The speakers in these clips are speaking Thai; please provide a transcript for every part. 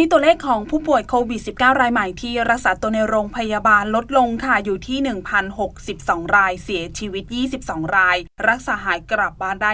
นี้ตัวเลขของผู้ป่วยโควิด -19 รายใหม่ที่รักษาตัวในโรงพยาบาลลดลงค่ะอยู่ที่ 1,062 ราย เสียชีวิต 22 ราย รักษาหายกลับบ้านได้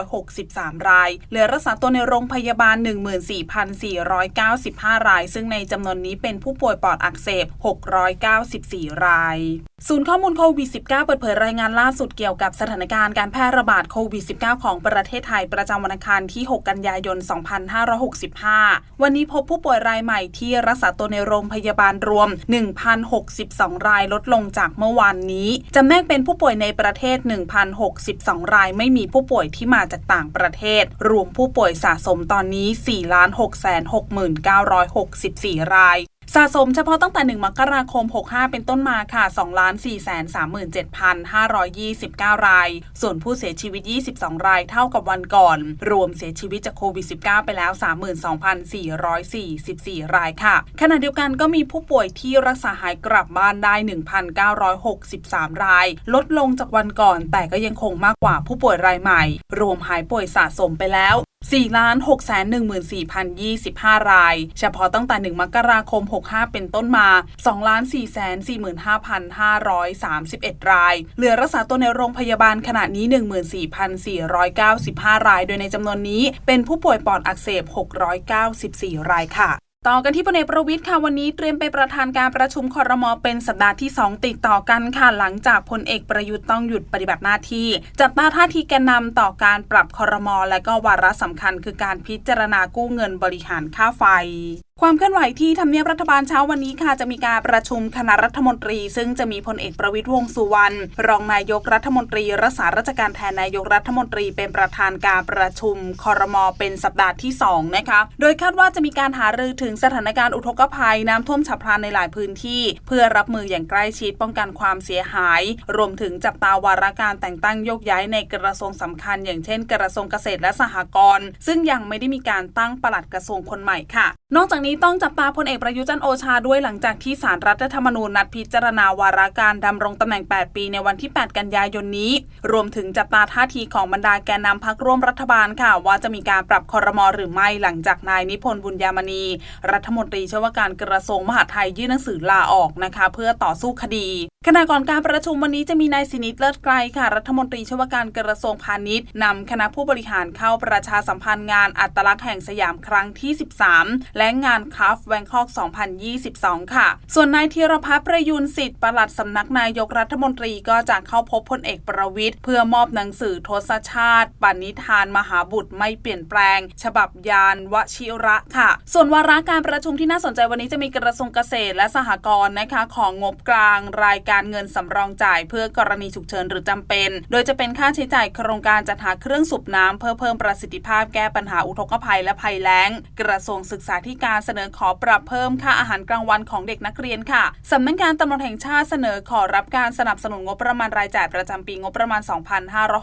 1,963 ราย เหลือรักษาตัวในโรงพยาบาล 14,495 ราย ซึ่งในจำนวนนี้เป็นผู้ป่วยปอดอักเสบ 694 รายศูนย์ข้อมูลโควิด -19 เปิดเผยรายงานล่าสุดเกี่ยวกับสถานการณ์การแพร่ระบาดโควิด -19 ของประเทศไทยประจำวันอังคารที่ 6 กันยายน 2565 วันนี้พบผู้ป่วยรายใหม่ที่รักษาตัวในโรงพยาบาลรวม 1,062 รายลดลงจากเมื่อวานนี้จำแนกเป็นผู้ป่วยในประเทศ 1,062 ราย ไม่มีผู้ป่วยที่มาจากต่างประเทศ รวมผู้ป่วยสะสมตอนนี้ 4,669,64 ราย สะสมเฉพาะตั้งแต่ 1 มกราคม 65 เป็นต้นมาค่ะ2,437,529 ราย ส่วนผู้เสียชีวิต 22 รายเท่ากับวันก่อน รวมเสียชีวิตจากโควิด -19 ไปแล้ว 32,444 รายค่ะ ขณะเดียวกันก็มีผู้ป่วยที่รักษาหายกลับบ้านได้ 1,963 ราย ลดลงจากวันก่อน แต่ก็ยังคงมากกว่าผู้ป่วยรายใหม่ รวมหายป่วยสะสมไปแล้ว 4 6 1 4 0 25 ราย เฉพาะตั้งแต่ 1 มกราคม 65 เป็นต้นมา2 4 4 5 531 ราย เหลือรักษาตัวในโรงพยาบาลขณะนี้ 14,495 ราย โดยในจำนวนนี้เป็นผู้ป่วยปอดอักเสบ 694 รายค่ะ ต่อกันที่พลเอกประวิทย์ค่ะวันนี้เตรียมไปประธานการประชุมคอรมอเป็นสัปดาห์ที่ 2 ติดต่อกันค่ะหลังจากพลเอกประยุทธ์ต้องหยุดปฏิบัติหน้าที่ จับตาท่าทีแกนนำต่อการปรับคอรมอและก็วาระสำคัญคือการพิจารณากู้เงินบริหารค่าไฟ ความเคลื่อนไหวที่ทำเนียบรัฐบาลเช้าวันนี้ค่ะ จะมีการประชุมคณะรัฐมนตรี ซึ่งจะมีพลเอกประวิทย์วงสุวรรณรองนายกรัฐมนตรีรักษาราชการแทนนายกรัฐมนตรีเป็นประธานการประชุมคอรมอเป็นสัปดาห์ที่2นะคะโดยคาดว่าจะมีการหารือถึงสถานการณ์อุทกภัยน้ำท่วมฉับพลันในหลายพื้นที่ เพื่อรับมืออย่างใกล้ชิดป้องกันความเสียหาย รวมถึงจับตาวาระการแต่งตั้งโยกย้ายในกระทรวงสำคัญ อย่างเช่น กระทรวงเกษตรและสหกรณ์ซึ่งยังไม่ได้มีการตั้งปลัดกระทรวงคนใหม่ค่ะ นอกจากนี้ต้องจับตาพลเอกประยุจันโอชาด้วยหลังจากที่สารรัฐธรรมนูญนัดพิจารณาวาระการดำรงตำแหน่ง 8 ปีในวันที่ 8 กันยายนนี้ รวมถึงจับตาท่าทีของบรรดาแกนนำพักร่วมรัฐบาลค่ะ ว่าจะมีการปรับคอรมอหรือไม่หลังจากนายนิพนธ์บุญยามณี รัฐมนตรีช่วยว่าการกระทรวงมหาดไทยยื่นหนังสือลาออกนะคะ เพื่อต่อสู้คดีขณะก่อนการประชุมวันนี้จะมีนายสินิตเลิศไกรค่ะ รัฐมนตรีช่วยว่าการกระทรวงพาณิชย์นำคณะผู้บริหารเข้าประชาสัมพันธ์งานอัตลักษณ์แห่งสยามครั้งที่ 13 และงานคราฟแวงคอก 2022 ค่ะ ส่วนนายธีรพัฒน์ประยุนสิทธิ์ปลัดสำนักนายกรัฐมนตรีก็จะเข้าพบพลเอกประวิทย์เพื่อมอบหนังสือทศชาติปณิธานมหาบุตรไม่เปลี่ยนแปลง ฉบับยานวชิระค่ะ ส่วนวาระการประชุมที่น่าสนใจวันนี้จะมีกระทรวงเกษตรและสหกรณ์นะคะของงบกลางรายการเงินสำรองจ่าย เพื่อกรณีฉุกเฉินหรือจำเป็น โดยจะเป็นค่าใช้จ่ายโครงการจัดหาเครื่องสูบน้ำเพื่อเพิ่มประสิทธิภาพแก้ปัญหาอุทกภัยและภัยแล้ง กระทรวงศึกษาธิการเสนอขอปรับเพิ่มค่าอาหารกลางวันของเด็กนักเรียนค่ะสำนักงานตำรวจแห่งชาติเสนอขอรับการสนับสนุนงบประมาณรายจ่ายประจำปีงบประมาณ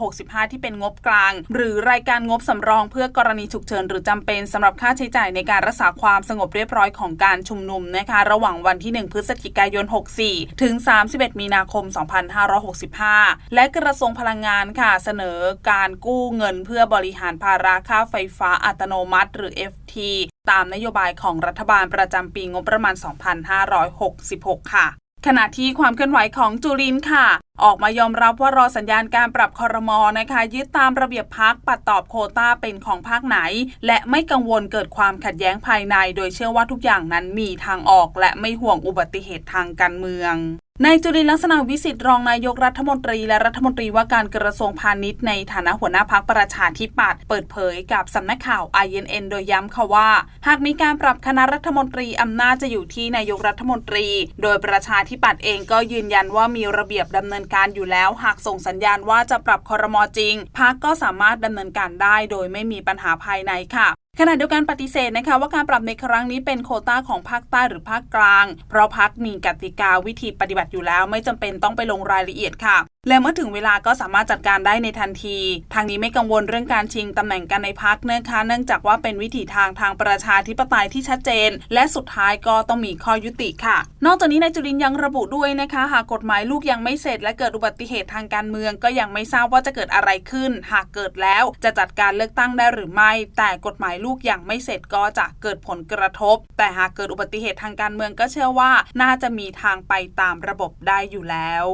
2565 ที่เป็นงบกลาง หรือรายการงบสำรองเพื่อกรณีฉุกเฉินหรือจำเป็นสำหรับค่าใช้จ่ายในการรักษาความสงบเรียบร้อยของการชุมนุมนะคะระหว่างวันที่ 1 พฤศจิกายน 64 ถึง 31 มีนาคม 2565 และกระทรวงพลังงานค่ะเสนอการกู้เงินเพื่อบริหารภาระค่าไฟฟ้าอัตโนมัติ หรือ FT ตามนโยบายของรัฐบาลประจำปีงบประมาณ 2566 ค่ะ ขณะที่ความเคลื่อนไหวของจุลินค่ะ ออกมายอมรับว่ารอสัญญาณการปรับคอรมอนะคะยึดตามระเบียบพักปัดตอบโคต้าเป็นของภาคไหน และไม่กังวลเกิดความขัดแย้งภายใน โดยเชื่อว่าทุกอย่างนั้นมีทางออก และไม่ห่วงอุบัติเหตุทางการเมืองนายจุลินลักษณะวิสิทธิ์รองนายกรัฐมนตรีและรัฐมนตรีว่าการกระทรวงพาณิชย์ในฐานะหัวหน้าพักประชาธิปัตย์เปิดเผยกับสำนักข่าว INN โดยย้ำค่ะว่า หากมีการปรับคณะรัฐมนตรีอำนาจจะอยู่ที่นายกรัฐมนตรี โดยประชาธิปัตย์เองก็ยืนยันว่ามีระเบียบดำเนินการอยู่แล้ว หากส่งสัญญาณว่าจะปรับคอรมอจริงพักก็สามารถดำเนินการได้โดยไม่มีปัญหาภายในค่ะขณะเดียวกันปฏิเสธนะคะว่าการปรับในครั้งนี้เป็นโคต้าของภาคใต้หรือภาคกลาง เพราะพักมีกติกาวิธีปฏิบัติอยู่แล้ว ไม่จำเป็นต้องไปลงรายละเอียดค่ะและเมื่อถึงเวลาก็สามารถจัดการได้ในทันที ทางนี้ไม่กังวลเรื่องการชิงตำแหน่งกันในพักนะคะ เนื่องจากว่าเป็นวิถีทางทางประชาธิปไตยที่ชัดเจน และสุดท้ายก็ต้องมีข้อยุติค่ะ นอกจากนี้นายจุรินยังระบุด้วยนะคะ หากกฎหมายลูกยังไม่เสร็จ และเกิดอุบัติเหตุทางการเมืองก็ยังไม่ทราบว่าจะเกิดอะไรขึ้น หากเกิดแล้วจะจัดการเลือกตั้งได้หรือไม่ แต่กฎหมายลูกยังไม่เสร็จก็จะเกิดผลกระทบ แต่หากเกิดอุบัติเหตุทางการเมืองก็เชื่อว่า น่าจะมีทางไปตามระบบได้อยู่แล้ว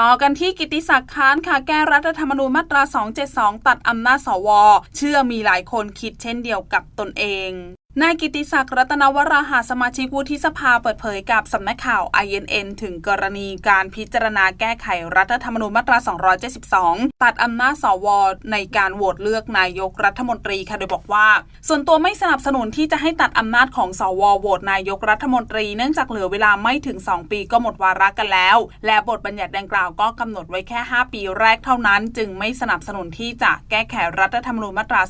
ต่อกันที่กิติศักดิ์ค้านค่ะแก้รัฐธรรมนูญมาตรา 272 ตัดอำนาจสว เชื่อมีหลายคนคิดเช่นเดียวกับตนเอง นายกิติศักดิ์รัตนวราหาสมาชิกวุฒิสภาเปิดเผยกับสำนักข่าว INN ถึงกรณีการพิจารณาแก้ไขรัฐธรรมนูญมาตรา 272 ตัดอำนาจสวในการโหวตเลือกนายกรัฐมนตรีค่ะโดยบอกว่า ส่วนตัวไม่สนับสนุนที่จะให้ตัดอำนาจของสวโหวตนายกรัฐมนตรีเนื่องจากเหลือเวลาไม่ถึง 2 ปีก็หมดวาระกันแล้ว และบทบัญญัติดังกล่าวก็กำหนดไว้แค่ 5 ปีแรกเท่านั้น จึงไม่สนับสนุนที่จะแก้ไขรัฐธรรมนูญมาตรา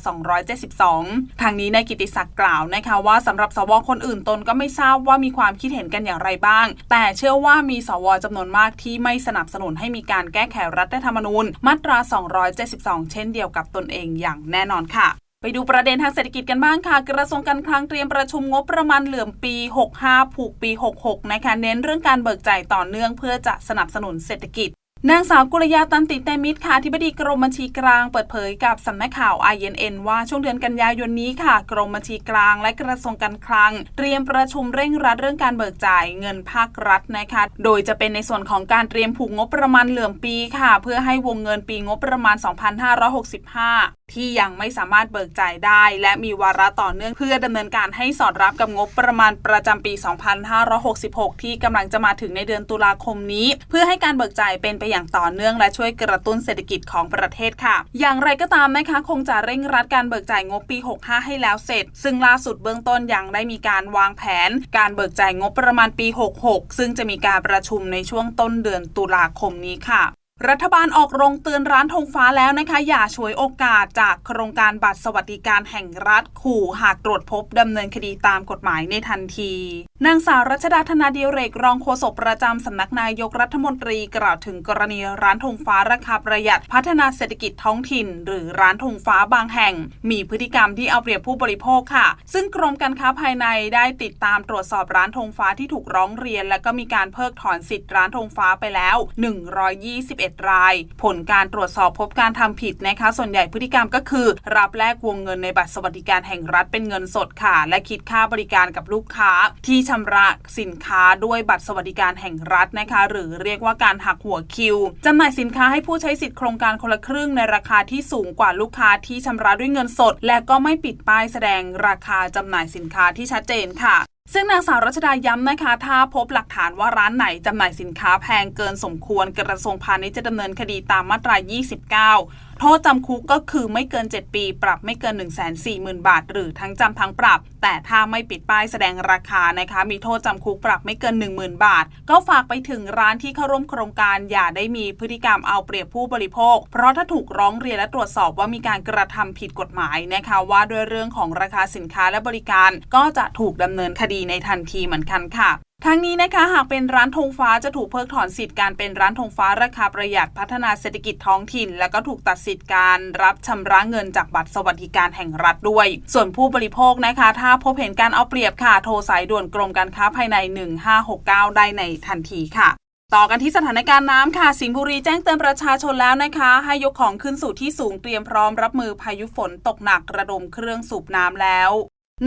272 ทางนี้นายกิติศักดิ์กล่าวนะคะว่าสำหรับสวคนอื่นตนก็ไม่ทราบว่ามีความคิดเห็นกันอย่างไรบ้าง แต่เชื่อว่ามีสวจำนวนมากที่ไม่สนับสนุนให้มีการแก้ไขรัฐธรรมนูญ มาตรา 272 เช่นเดียวกับตนเองอย่างแน่นอนค่ะไปดูประเด็นทางเศรษฐกิจกันบ้างค่ะ กระทรวงการคลังเตรียมประชุมงบประมาณเหลื่อมปี 65 ผูกปี 66 นะคะ เน้นเรื่องการเบิกจ่ายต่อเนื่องเพื่อจะสนับสนุนเศรษฐกิจ นางสาวกุลยาตันติเตมิตรค่ะที่บดีกรมบัญชีกลางเปิดเผยกับสำนักข่าว INN ว่าช่วงเดือนกันยายนนี้ค่ะ กรมบัญชีกลางและกระทรวงการคลัง เตรียมประชุมเร่งรัดเรื่องการเบิกจ่ายเงินภาครัฐนะคะ โดยจะเป็นในส่วนของการเตรียมผูกงบประมาณเหลื่อมปีค่ะ เพื่อให้วงเงินปีงบประมาณ 2565ที่ยังไม่สามารถเบิกจ่ายได้ และมีวาระต่อเนื่องเพื่อดำเนินการให้สอดรับกับงบประมาณประจำปี 2566 ที่กำลังจะมาถึงในเดือนตุลาคมนี้ เพื่อให้การเบิกจ่ายเป็นไปอย่างต่อเนื่องและช่วยกระตุ้นเศรษฐกิจของประเทศค่ะ อย่างไรก็ตามนะคะ คงจะเร่งรัดการเบิกจ่ายงบปี 65 ให้แล้วเสร็จ ซึ่งล่าสุดเบื้องต้นยังได้มีการวางแผน การเบิกจ่ายงบประมาณปี 66 ซึ่งจะมีการประชุมในช่วงต้นเดือนตุลาคมนี้ค่ะ รัฐบาลออกโรงเตือนร้านธงฟ้าแล้วนะคะ อย่าฉวยโอกาสจากโครงการบัตรสวัสดิการแห่งรัฐขู่หากตรวจพบดำเนินคดีตามกฎหมายในทันทีนางสาวรัชดาธนาดีเรกรองโฆษกประจำสำนักนายกรัฐมนตรีกล่าวถึงกรณีร้านธงฟ้าราคาประหยัดพัฒนาเศรษฐกิจท้องถิ่น หรือร้านธงฟ้าบางแห่ง มีพฤติกรรมที่เอาเปรียบผู้บริโภคค่ะ ซึ่งกรมการค้าภายในได้ติดตามตรวจสอบร้านธงฟ้าที่ถูกร้องเรียน และก็มีการเพิกถอนสิทธิ์ร้านธงฟ้าไปแล้ว 121 ราย ผลการตรวจสอบพบการทำผิดนะคะ ส่วนใหญ่พฤติกรรมก็คือ รับแลกวงเงินในบัตรสวัสดิการแห่งรัฐเป็นเงินสดค่ะ และคิดค่าบริการกับลูกค้าที่ชำระสินค้าด้วยบัตรสวัสดิการแห่งรัฐนะคะ หรือเรียกว่าการหักหัวคิวจำหน่ายสินค้าให้ผู้ใช้สิทธิ์โครงการคนละครึ่งในราคาที่สูงกว่าลูกค้าที่ชำระด้วยเงินสด และก็ไม่ปิดป้ายแสดงราคาจำหน่ายสินค้าที่ชัดเจนค่ะซึ่งนางสาวรัชดาย้ำนะคะ ถ้าพบหลักฐานว่าร้านไหนจำหน่ายสินค้าแพงเกินสมควรกระทรวงพาณิชย์จะดำเนินคดีตามมาตรา 29 โทษจำคุกก็คือไม่เกิน 7 ปี ปรับไม่เกิน 1 4 0 0 0 0 บาท หรือทั้งจำทั้งปรับ แต่ถ้าไม่ปิดป้ายแสดงราคานะคะ มีโทษจำคุกปรับไม่เกิน 10,000 บาท ก็ฝากไปถึงร้านที่เข้าร่วมโครงการอย่าได้มีพฤติกรรมเอาเปรียบผู้บริโภค เพราะถ้าถูกร้องเรียนและตรวจสอบว่ามีการกระทำผิดกฎหมายนะคะว่าด้วยเรื่องของราคาสินค้าและบริการ ก็จะถูกดำเนินคดีในทันทีเหมือนกันค่ะทั้งนี้นะคะหากเป็นร้านธงฟ้าจะถูกเพิกถอนสิทธิ์การเป็นร้านธงฟ้าราคาประหยัดพัฒนาเศรษฐกิจท้องถิ่น และก็ถูกตัดสิทธิ์การรับชำระเงินจากบัตรสวัสดิการแห่งรัฐด้วย ส่วนผู้บริโภคนะคะ ถ้าพบเห็นการเอาเปรียบค่ะ โทรสายด่วนกรมการค้าภายใน 1569 ได้ในทันทีค่ะต่อกันที่สถานการณ์น้ำค่ะ สิงห์บุรีแจ้งเตือนประชาชนแล้วนะคะ ให้ยกของขึ้นสู่ที่สูงเตรียมพร้อมรับมือพายุฝนตกหนักระดมเครื่องสูบน้ำแล้ว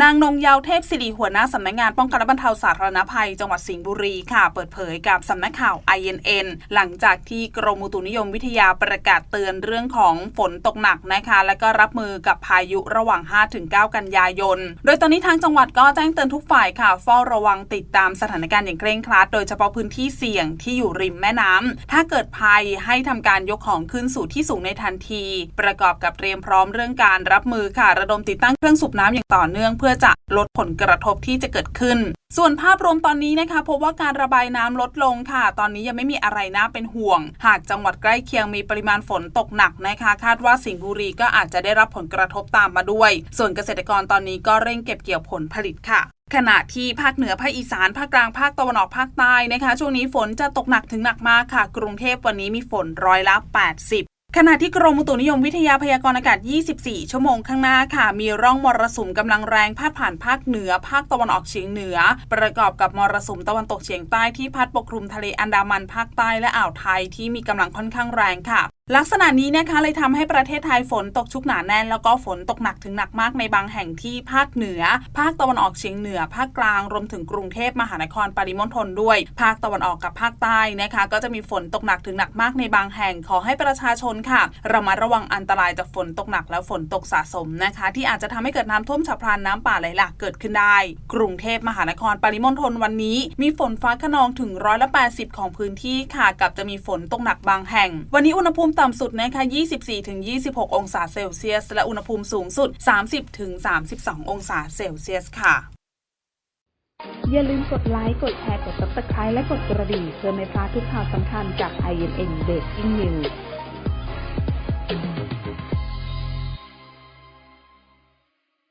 นางนงเยาวเทพศิริหัวหน้าสำนักงานป้องกันและบรรเทาสาธารณภัย จังหวัดสิงห์บุรีค่ะ เปิดเผยกับสำนักข่าว INN หลังจากที่กรมอุตุนิยมวิทยาประกาศเตือนเรื่องของฝนตกหนักนะคะ และก็รับมือกับพายุระหว่าง 5-9 กันยายน โดยตอนนี้ทางจังหวัดก็แจ้งเตือนทุกฝ่ายค่ะเฝ้าระวังติดตามสถานการณ์อย่างเคร่งครัด โดยเฉพาะพื้นที่เสี่ยงที่อยู่ริมแม่น้ำถ้าเกิดภัยให้ทำการยกของขึ้นสู่ที่สูงในทันที ประกอบกับเตรียมพร้อมเรื่องการรับมือค่ะระดมติดตั้งเครื่องสูบน้ำอย่างต่อเนื่องเพื่อจะลดผลกระทบที่จะเกิดขึ้น ส่วนภาพรวมตอนนี้นะคะพบว่าการระบายน้ำลดลงค่ะ ตอนนี้ยังไม่มีอะไรน่าเป็นห่วง หากจังหวัดใกล้เคียงมีปริมาณฝนตกหนักนะคะ คาดว่าสิงห์บุรีก็อาจจะได้รับผลกระทบตามมาด้วย ส่วนเกษตรกรตอนนี้ก็เร่งเก็บเกี่ยวผลผลิตค่ะขณะที่ภาคเหนือภาคอีสานภาคกลางภาคตะวันออกภาคใต้นะคะ ช่วงนี้ฝนจะตกหนักถึงหนักมากค่ะ กรุงเทพวันนี้มีฝนร้อยละ 80 ขณะที่กรมอุตุนิยมวิทยาพยากรณ์อากาศ 24 ชั่วโมงข้างหน้าค่ะ มีร่องมรสุมกำลังแรงพาดผ่านภาคเหนือ ภาคตะวันออกเฉียงเหนือ ประกอบกับมรสุมตะวันตกเฉียงใต้ที่พัดปกคลุมทะเลอันดามันภาคใต้และอ่าวไทยที่มีกำลังค่อนข้างแรงค่ะ ลักษณะนี้นะคะเลยทำให้ประเทศไทยฝนตกชุกหนาแน่น แล้วก็ฝนตกหนักถึงหนักมากในบางแห่งที่ภาคเหนือ ภาคตะวันออกเฉียงเหนือ ภาคกลางรวมถึงกรุงเทพมหานครปริมณฑลด้วย ภาคตะวันออกกับภาคใต้นะคะ ก็จะมีฝนตกหนักถึงหนักมากในบางแห่งขอให้ประชาชนค่ะระมัดระวังอันตรายจากฝนตกหนักและฝนตกสะสมนะคะ ที่อาจจะทำให้เกิดน้ำท่วมฉับพลันน้ำป่าไหลหลากเกิดขึ้นได้ กรุงเทพมหานครปริมณฑลวันนี้ มีฝนฟ้าขนองถึงร้อยละ80ของพื้นที่ค่ะกับจะมีฝนตกหนักบางแห่ง วันนี้อุณหภูมิต่ำสุดนะคะ 24-26 องศาเซลเซียส และอุณหภูมิสูงสุด 30-32 องศาเซลเซียสค่ะ อย่าลืมกดไลค์ กดแชร์ กด subscribe และกดกระดิ่งเพื่อไม่พลาดทุกข่าวสำคัญจาก INN Breaking News